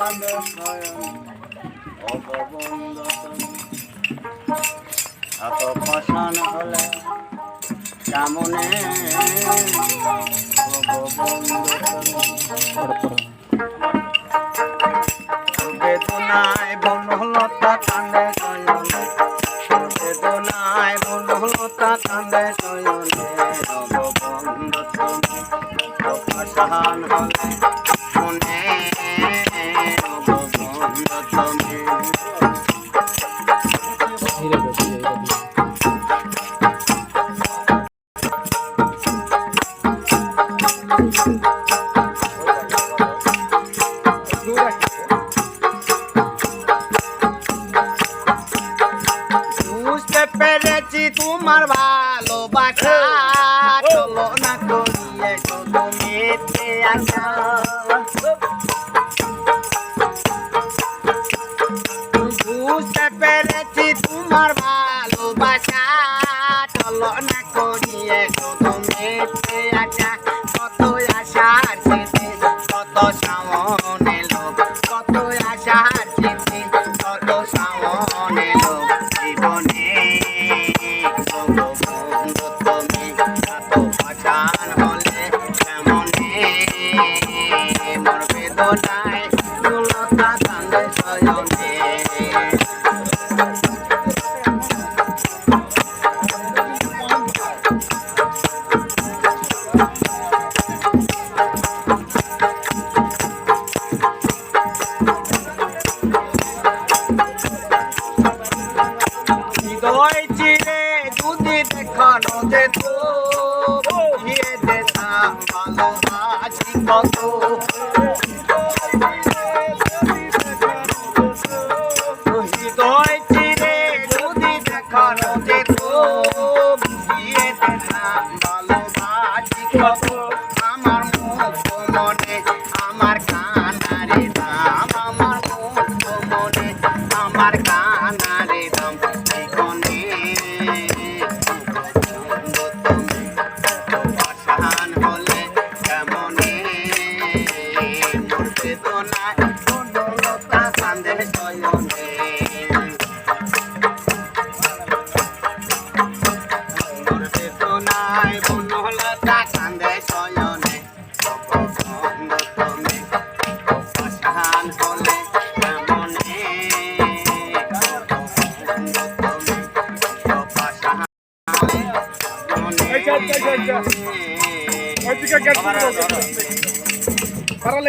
কাঁদে শয়ন অগবন্ধ তুমি এত পাষাণ হলে কেমনে বেদনায় বনলতা কান্দে শয়নে বেদনায় বনলতা কান্দে তুমি বুঝতে পেরেছি তোমার ভালোবাসা চলো না করিয়ে শুধু মিথ্যে আশা বুঝতে পেরেছি তোমার ভালোবাসা চলো না করিয়ে সামন এলো কত আশার স্মৃতি কত সামন এলো জীবনে। তুমি এত পাচান হলে কেমনে? মোর বেদনায় দুলতা কান্দে সয়নে হৃদয় চিরে যদি দেখানো যেত দিয়ে যেতাম ভালোবাসি কত। হৃদয় চিরে যদি দেখানো যেত দিয়ে যেতাম ভালোবাসি কত। মোর বেদনায় কোনলতা কান্দে ಬರಲ್ಲ